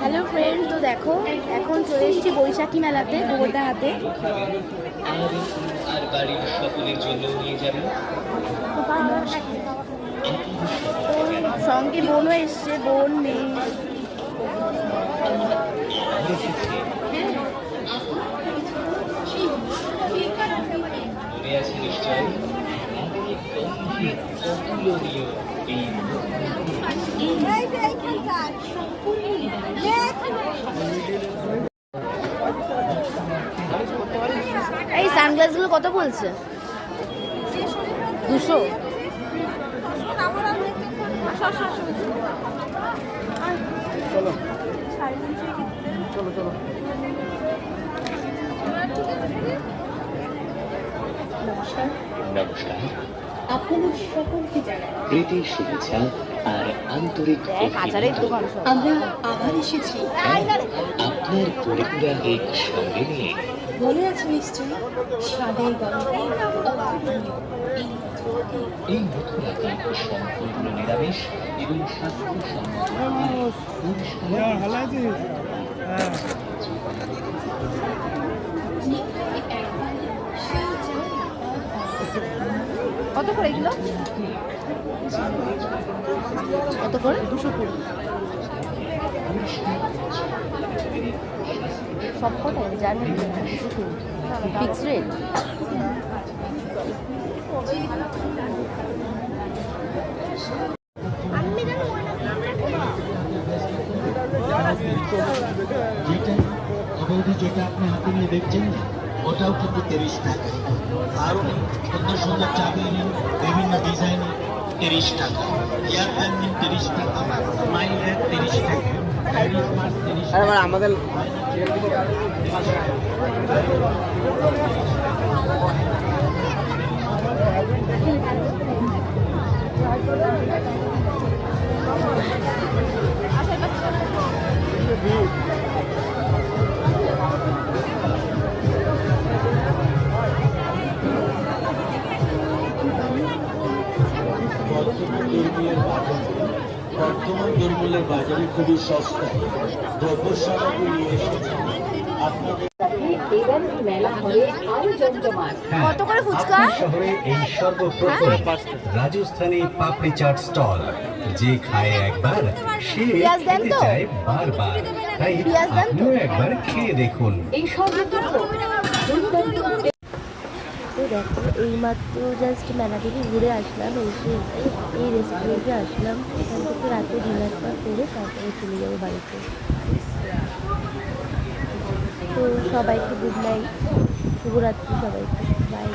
Hello friend তো দেখো, এখন চলে এসেছি বৈশাখী মেলাতে গোবরদা হাতে। সঙ্গে বোনও এসছে, বোন নেই নিশ্চয় এই সানগ্লাসগুলো কত বলছে? দুশো? নমস্কার। আপনাদের সকলকে জানাই প্রীতি শুভেচ্ছা আর আন্তরিক আমরা আবার এসেছি। হ্যাঁ, আপনার পরিপুরা এক সঙ্গে নিয়ে। মনে আছে নিশ্চয়ই? স্বাদের এই সম্পূর্ণ নিরামিষ এবং স্বাস্থ্যসম্মত। কত করে এগুলো? কত করে? দুশো কুড়ি। সব কটাই জানি দুশো কুড়ি। ফিক্স রেট যেটা আপনি হাতে নিয়ে দেখছেন না ওটাও কিন্তু তিরিশ টাকা। আরও সুন্দর সুন্দর চাবি নিন বিভিন্ন ডিজাইনে তিরিশ টাকা। ইয়ার ব্যাগ নিন তিরিশ টাকা। মাইল ব্যাগ তিরিশ টাকা। প্যারিস মার্চ তিরিশ বর্তমান দুর্মূল্যের বাজারে খুবই সস্তা। দ্রব্য সামগ্রী নিয়ে এসেছে আপনাদের কত করে ফুচকা? এই সর্বপ্রথম রাজস্থানী পাপড়ি চাট স্টল। যে খায় একবার সে পেঁয়াজ খেতে চায় বারবার। তাই? আপনিও একবার খেয়ে দেখুন। দেখো, এইমাত্র জাস্ট মেলা থেকে ঘুরে আসলাম, এসে এই রেস্টুরেন্টে আসলাম। এখান থেকে রাতে ডিনারটা করে তারপরে চলে যাব বাড়িতে। তো সবাইকে গুড নাইট শুভরাত্রি সবাইকে। বাই